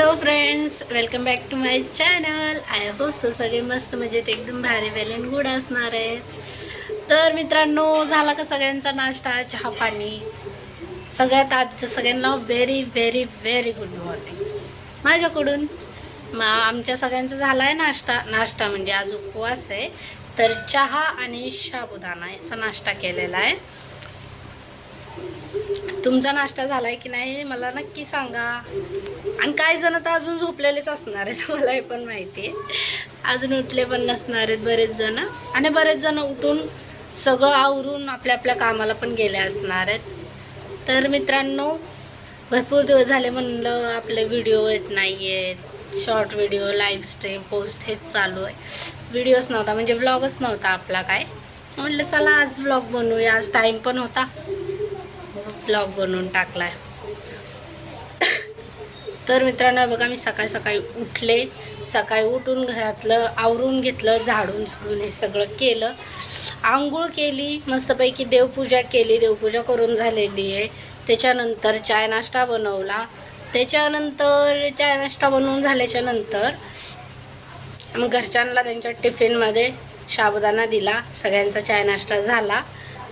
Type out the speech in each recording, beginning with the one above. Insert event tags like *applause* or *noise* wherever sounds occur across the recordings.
Hello friends welcome back to my channel I hope so सगळे मस्त म्हणजे ते एकदम भारी वेल अँड गुड असणार आहेत. तर मित्रांनो झाला का सगळ्यांचा नाश्ता चहा पाणी? सगळ्यात आधी तर सगळ्यांना very very very good morning माझ्याकडून मा आमच्या सगळ्यांचा झाला आहे नाश्ता. नाश्ता म्हणजे आज उपवास आहे. तर चहा आणि साबुदाणा याचा नाश्ता केलेला आहे. तुमचा नाश्ता झाला आहे की नाही मला नक्की सांगा. आणि काही जण तर अजून झोपलेलेच असणार आहेत *laughs* मला हे पण माहिती आहे. अजून उठले पण नसणार आहेत बरेच जण. आणि बरेच जण उठून सगळं आवरून आपल्या आपल्या कामाला पण गेले असणार आहेत. तर मित्रांनो भरपूर दिवस झाले म्हणलं आपले व्हिडिओ येत नाही आहेत short video live stream post हेच चालू आहे. व्हिडिओच नव्हता म्हणजे व्लॉगच नव्हता आपला काय. म्हटलं चला आज व्लॉग बनवूया. आज टाईम पण होता. व्लॉग बनवून टाकला आहे तर मित्रांनो बघा मी सकाळी सकाळी उठले. सकाळी उठून घरातलं आवरून घेतलं झाडून झुडून हे सगळं केलं. आंघोळ केली मस्तपैकी देवपूजा केली. देवपूजा करून झालेली आहे. त्याच्यानंतर चाय नाश्ता बनवला. त्याच्यानंतर चाय नाश्ता बनवून झाल्याच्यानंतर मग घरच्यांना त्यांच्या टिफिनमध्ये साबुदाणा दिला. सगळ्यांचा चाय नाश्ता झाला.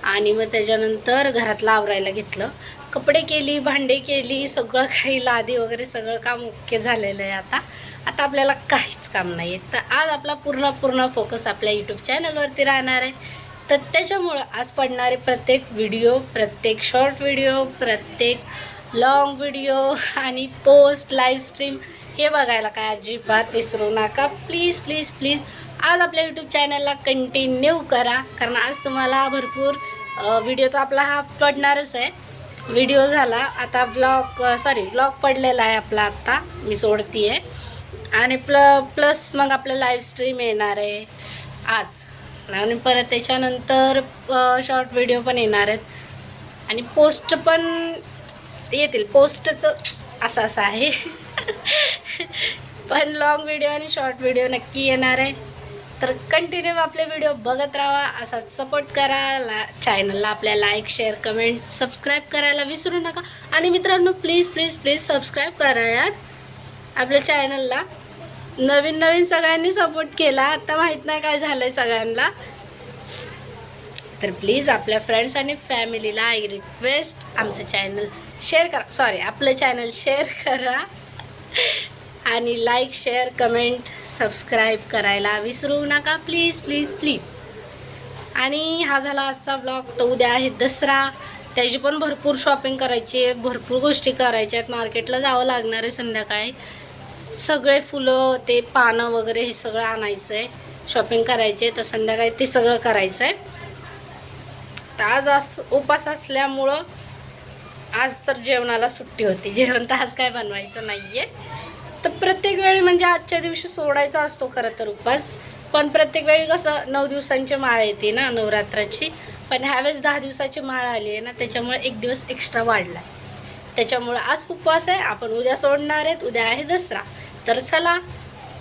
आणि मग त्याच्यानंतर घरातलं आवरायला घेतलं. कपडे केली भांडे केली सगळं काही लादी वगैरे सगळं काम ओके झालेलं आहे आता. आता आपल्याला काहीच काम नाही आहे. तर आज आपला पूर्ण पूर्ण फोकस आपल्या यूट्यूब चॅनलवरती राहणार आहे. तर त्याच्यामुळं आज पडणारे प्रत्येक व्हिडिओ प्रत्येक शॉर्ट व्हिडिओ प्रत्येक लॉंग व्हिडिओ आणि पोस्ट लाईव्ह स्ट्रीम हे बघायला काय अजिबात विसरू नका. प्लीज प्लीज प्लीज आज आपल्या यूट्यूब चॅनलला कंटिन्यू करा. कारण आज तुम्हाला भरपूर व्हिडिओ तर आपला हा पडणारच आहे. व्हिडिओ झाला. आता व्लॉग सॉरी व्लॉग पडलेला आहे आपला आत्ता मी सोडती आहे आणि प्ल प्लस मग आपलं लाईव्ह स्ट्रीम येणार आहे. आज. आणि परत त्याच्यानंतर शॉर्ट व्हिडिओ पण येणार आहेत. आणि पोस्ट पण येतील. पोस्टचं असं असं आहे. *laughs* पण लॉंग व्हिडिओ आणि शॉर्ट व्हिडिओ नक्की येणार आहे. तर कंटिन्यू आपले व्हिडिओ बघत राहा असा सपोर्ट करा ला चॅनलला आपल्या लाईक शेअर कमेंट सबस्क्राईब करायला विसरू नका. आणि मित्रांनो प्लीज प्लीज प्लीज सबस्क्राईब करा यार. आपल्या चॅनलला नवीन नवीन सगळ्यांनी सपोर्ट केला. आता माहीत नाही काय झालं आहे सगळ्यांना. तर प्लीज आपल्या फ्रेंड्स आणि फॅमिलीला आय रिक्वेस्ट आमचं चॅनल शेअर करा. सॉरी आपलं चॅनल शेअर करा. आणि लाईक शेअर कमेंट सबस्क्राईब करायला विसरू नका. प्लीज प्लीज प्लीज आणि हा झाला आजचा ब्लॉग तर उद्या आहे दसरा. त्याची पण भरपूर शॉपिंग करायची आहे. भरपूर गोष्टी करायच्या आहेत. मार्केटला जावं लागणार आहे संध्याकाळी. सगळे फुलं ते पानं वगैरे हे सगळं आणायचं आहे शॉपिंग करायची आहे. तर संध्याकाळी ते सगळं करायचं आहे तर आज अस उपास असल्यामुळं आज तर जेवणाला सुट्टी होती. जेवण तर आज काय बनवायचं नाही आहे तर प्रत्येक वेळी म्हणजे आजच्या दिवशी सोडायचा असतो खरं तर उपास पण प्रत्येक वेळी कसं नऊ दिवसांची माळ येते ना नवरात्राची. पण ह्यावेळेस दहा दिवसाची माळ आली आहे ना त्याच्यामुळे एक दिवस एक्स्ट्रा वाढला आहे त्याच्यामुळं आज उपवास आहे आपण उद्या सोडणार आहेत उद्या आहे दसरा. तर चला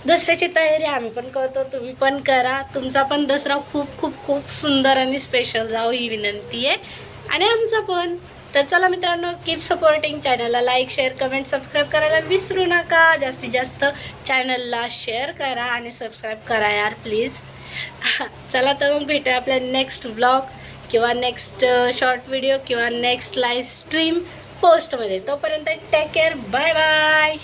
दसऱ्याची तयारी आम्ही पण करतो तुम्ही पण करा. तुमचा पण दसरा खूप खूप खूप सुंदर आणि स्पेशल जावं ही विनंती आहे. आणि आमचा पण. तर चला मित्रांनो कीप सपोर्टिंग चॅनलला लाईक शेअर कमेंट सबस्क्राईब करायला विसरू नका. जास्तीत जास्त चॅनलला शेअर करा आणि सबस्क्राईब करा यार प्लीज *laughs* चला तर मग भेटूया आपल्या नेक्स्ट व्लॉग किंवा नेक्स्ट शॉर्ट व्हिडिओ किंवा नेक्स्ट लाईव्ह स्ट्रीम पोस्टमध्ये तोपर्यंत टेक केअर बाय बाय